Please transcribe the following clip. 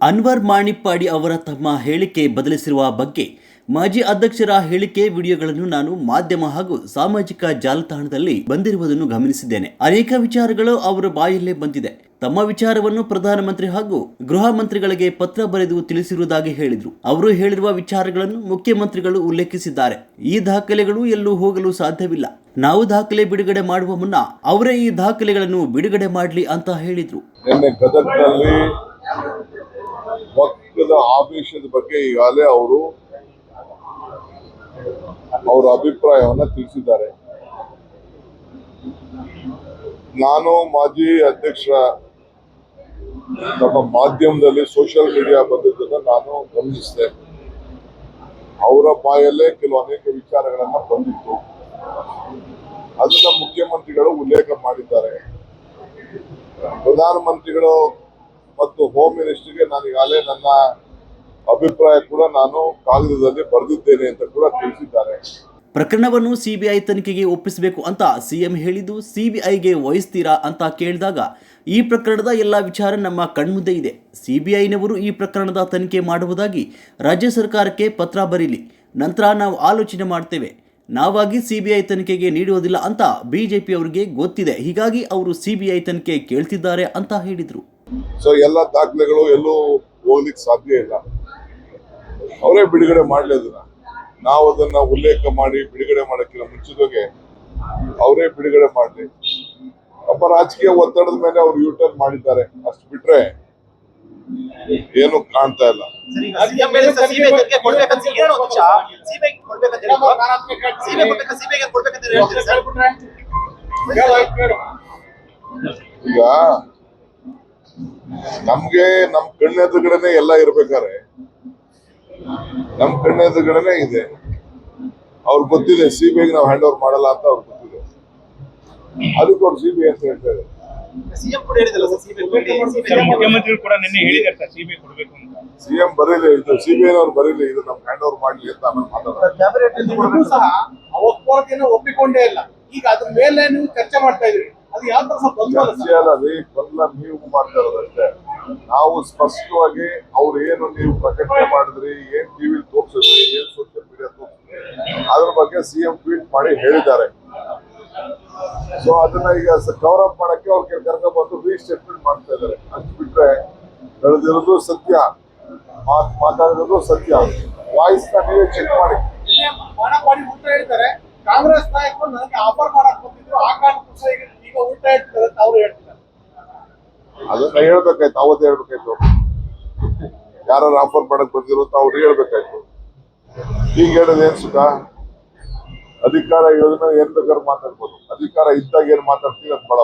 ಅನ್ವರ್ ಮಾಣಿಪ್ಪಾಡಿ ಅವರ ತಮ್ಮ ಹೇಳಿಕೆ ಬದಲಿಸಿರುವ ಬಗ್ಗೆ ಮಾಜಿ ಅಧ್ಯಕ್ಷರ ಹೇಳಿಕೆ ವಿಡಿಯೋಗಳನ್ನು ನಾನು ಮಾಧ್ಯಮ ಹಾಗೂ ಸಾಮಾಜಿಕ ಜಾಲತಾಣದಲ್ಲಿ ಬಂದಿರುವುದನ್ನು ಗಮನಿಸಿದ್ದೇನೆ. ಅನೇಕ ವಿಚಾರಗಳು ಅವರ ಬಾಯಲ್ಲೇ ಬಂದಿದೆ. ತಮ್ಮ ವಿಚಾರವನ್ನು ಪ್ರಧಾನಮಂತ್ರಿ ಹಾಗೂ ಗೃಹ ಮಂತ್ರಿಗಳಿಗೆ ಪತ್ರ ಬರೆದು ತಿಳಿಸಿರುವುದಾಗಿ ಹೇಳಿದರು. ಅವರು ಹೇಳಿರುವ ವಿಚಾರಗಳನ್ನು ಮುಖ್ಯಮಂತ್ರಿಗಳು ಉಲ್ಲೇಖಿಸಿದ್ದಾರೆ. ಈ ದಾಖಲೆಗಳು ಎಲ್ಲೂ ಹೋಗಲು ಸಾಧ್ಯವಿಲ್ಲ. ನಾವು ದಾಖಲೆ ಬಿಡುಗಡೆ ಮಾಡುವ ಮುನ್ನ ಅವರೇ ಈ ದಾಖಲೆಗಳನ್ನು ಬಿಡುಗಡೆ ಮಾಡಲಿ ಅಂತ ಹೇಳಿದ್ರು. ನಿನ್ನೆ ಆವೇಶದ ಬಗ್ಗೆ ಈಗಾಗಲೇ ಅವರು ಅವರ ಅಭಿಪ್ರಾಯವನ್ನು ತಿಳಿಸಿದ್ದಾರೆ. ನಾನು ಮಾಜಿ ಅಧ್ಯಕ್ಷ ನಮ್ಮ ಮಾಧ್ಯಮದಲ್ಲಿ ಸೋಷಿಯಲ್ ಮೀಡಿಯಾ ಬಂದಿದ್ದನ್ನು ನಾನು ಗಮನಿಸಿದೆ. ಅವರ ಬಾಯಲ್ಲೇ ಕೆಲವು ಅನೇಕ ವಿಚಾರಗಳನ್ನ ಬಂದಿತ್ತು. ಅದನ್ನ ಮುಖ್ಯಮಂತ್ರಿಗಳು ಉಲ್ಲೇಖ ಮಾಡಿದ್ದಾರೆ. ಪ್ರಧಾನಮಂತ್ರಿಗಳು ಮತ್ತು ಹೋಮ್ ಮಿನಿಸ್ಟರ್ಗೆ ನಾನು ಈಗಾಗಲೇ ನನ್ನ ಅಭಿಪ್ರಾಯ ಕೂಡ ನಾನು ಕಾಗದದಲ್ಲಿ ಬರೆದಿದ್ದೇನೆ ಅಂತ ಕೂಡ ತಿಳಿಸಿದ್ದಾರೆ. ಪ್ರಕರಣವನ್ನು ಸಿಬಿಐ ತನಿಖೆಗೆ ಒಪ್ಪಿಸಬೇಕು ಅಂತ ಸಿಎಂ ಹೇಳಿದ್ದು ಸಿಬಿಐಗೆ ವಹಿಸ್ತೀರಾ ಅಂತ ಕೇಳಿದಾಗ ಈ ಪ್ರಕರಣದ ಎಲ್ಲ ವಿಚಾರ ನಮ್ಮ ಕಣ್ಮುಂದೆ ಇದೆ. ಸಿಬಿಐನವರು ಈ ಪ್ರಕರಣದ ತನಿಖೆ ಮಾಡುವುದಾಗಿ ರಾಜ್ಯ ಸರ್ಕಾರಕ್ಕೆ ಪತ್ರ ಬರೀಲಿ. ನಂತರ ನಾವು ಆಲೋಚನೆ ಮಾಡ್ತೇವೆ. ನಾವಾಗಿ ಸಿಬಿಐ ತನಿಖೆಗೆ ನೀಡುವುದಿಲ್ಲ ಅಂತ ಬಿಜೆಪಿ ಅವರಿಗೆ ಗೊತ್ತಿದೆ. ಹೀಗಾಗಿ ಅವರು ಸಿಬಿಐ ತನಿಖೆ ಕೇಳ್ತಿದ್ದಾರೆ ಅಂತ ಹೇಳಿದರು. ಸೊ ಎಲ್ಲ ದಾಖಲೆಗಳು ಎಲ್ಲೂ ಹೋಗ್ಲಿಕ್ಕೆ ಸಾಧ್ಯ ಇಲ್ಲ. ಅವರೇ ಬಿಡುಗಡೆ ಮಾಡಲಿ ಅದನ್ನ ನಾವು ಅದನ್ನ ಉಲ್ಲೇಖ ಮಾಡಿ ಬಿಡುಗಡೆ ಮಾಡಕ್ಕಿಂತ ಮುಂಚಿತವಾಗಿ ಅವರೇ ಬಿಡುಗಡೆ ಮಾಡಲಿ. ಒಬ್ಬ ರಾಜಕೀಯ ಒತ್ತಡದ ಮೇಲೆ ಅವ್ರು ಯೂಟರ್ನ್ ಮಾಡಿದ್ದಾರೆ. ಅಷ್ಟು ಬಿಟ್ರೆ ಏನು ಕಾಣ್ತಾ ಇಲ್ಲ. ಈಗ ನಮ್ಗೆ ನಮ್ ಕಣ್ಣೆದುರುಗಡೆನೆ ಎಲ್ಲ ಇರ್ಬೇಕಾರೆ ನಮ್ ಕಣ್ಣೆದುರುಗಡೆನೆ ಇದೆ. ಅವ್ರು ಗೊತ್ತಿದೆ ಸಿಬಿಐಗೆ ನಾವು ಹ್ಯಾಂಡ್ ಓವರ್ ಮಾಡಲ್ಲ ಅಂತ ಅವ್ರು ಗೊತ್ತಿದೆ. ಅದಕ್ಕೆ ಅವ್ರು ಸಿಬಿಐ ಅಂತ ಹೇಳ್ತಾರೆ ಸಿಎಂ ಕೂಡ ಹೇಳಿದಲ್ಲ ಸರ್ ಸಿಬಿಐ ಸರ್ ಮುಖ್ಯಮಂತ್ರಿಗಳು ಕೂಡ ನಿನ್ನೆ ಹೇಳಿದ್ದಾರೆ ಸರ್ ಸಿಬಿಐ ಕೊಡಬೇಕು ಅಂತ. ಸಿಎಂ ಬರೀಲಿ ಇದು ಸಿಬಿಐ ನವ್ರು ಬರೀಲಿ ಇದು ನಮ್ಗೆ ಹ್ಯಾಂಡ್ ಓವರ್ ಮಾಡ್ಲಿ ಅಂತ ಆಮೇಲೆ ಮಾತಾಡೋಣ ನೀವು ಸಹ ಒಪ್ಪಿಕೊಂಡೇ ಇಲ್ಲ. ಈಗ ಅದ್ರ ಮೇಲೆ ನೀವು ಚರ್ಚೆ ಮಾಡ್ತಾ ಇದ್ರಿ ಅದು ಬಲ್ಲ ನೀವು ಮಾಡ್ತಾ ಇರೋದಷ್ಟೇ ನಾವು ಸ್ಪಷ್ಟವಾಗಿ ಅವ್ರು ಏನು ನೀವು ಪ್ರಕಟಣೆ ಮಾಡಿದ್ರಿ ಏನ್ ಟಿವಿ ತೋರಿಸಿದ್ರಿ ಏನ್ ಸೋಷಿಯಲ್ ಮೀಡಿಯಾ ತೋರಿಸಿದ್ರಿ ಅದ್ರ ಬಗ್ಗೆ ಸಿಎಂ ಟ್ವೀಟ್ ಮಾಡಿ ಹೇಳಿದ್ದಾರೆ. ಸೊ ಅದನ್ನ ಈಗ ಕವರ್ ಅಪ್ ಮಾಡಕ್ಕೆ ಅವ್ರಿಗೆ ಕರ್ಕೊಂಡು ಬಂದು ರೀಸ್ಟೇಟ್ಮೆಂಟ್ ಮಾಡ್ತಾ ಇದ್ದಾರೆ. ಅಷ್ಟು ಬಿಟ್ರೆ ನಡೆದಿರೋದು ಸತ್ಯ. ಮಾತ್ ಮಾತಾಡಿರೋದು ಸತ್ಯ. ವಾಯ್ಸ್ ನೀವೇ ಚೆಕ್ ಮಾಡಿ. ಕಾಂಗ್ರೆಸ್ ನಾಯಕರು ನನಗೆ ಆಫರ್ ಮಾಡಕ್ ಬಂದಿದ್ರು ಆ ಕಾರಣಕ್ಕೋಸ್ಕರ ಈಗ ಈಗ ಉಲ್ಟಾ ಹೇಳ್ತಾರೆ ಅಂತ ಅವ್ರು ಹೇಳ್ತಿದ್ದಾರೆ ಅದನ್ನ ಹೇಳ್ಬೇಕಾಯ್ತು, ಅವತ್ತು ಹೇಳ್ಬೇಕಾಯ್ತು. ಯಾರು ಆಫರ್ ಮಾಡಕ್ ಬಂದಿರೋ ಅಂತ ಅವ್ರು ಹೇಳ್ಬೇಕಾಯ್ತು. ಈಗ ಹೇಳೋದು ಏನ್ ಸುಖ? ಅಧಿಕಾರ ಇರೋದನ್ನ ಏನ್ ಬೇಕಾದ್ರೂ ಮಾತಾಡ್ಬೋದು. ಅಧಿಕಾರ ಇದ್ದಾಗ ಏನ್ ಮಾತಾಡ್ತೀವಿ, ಅದು ಬಹಳ.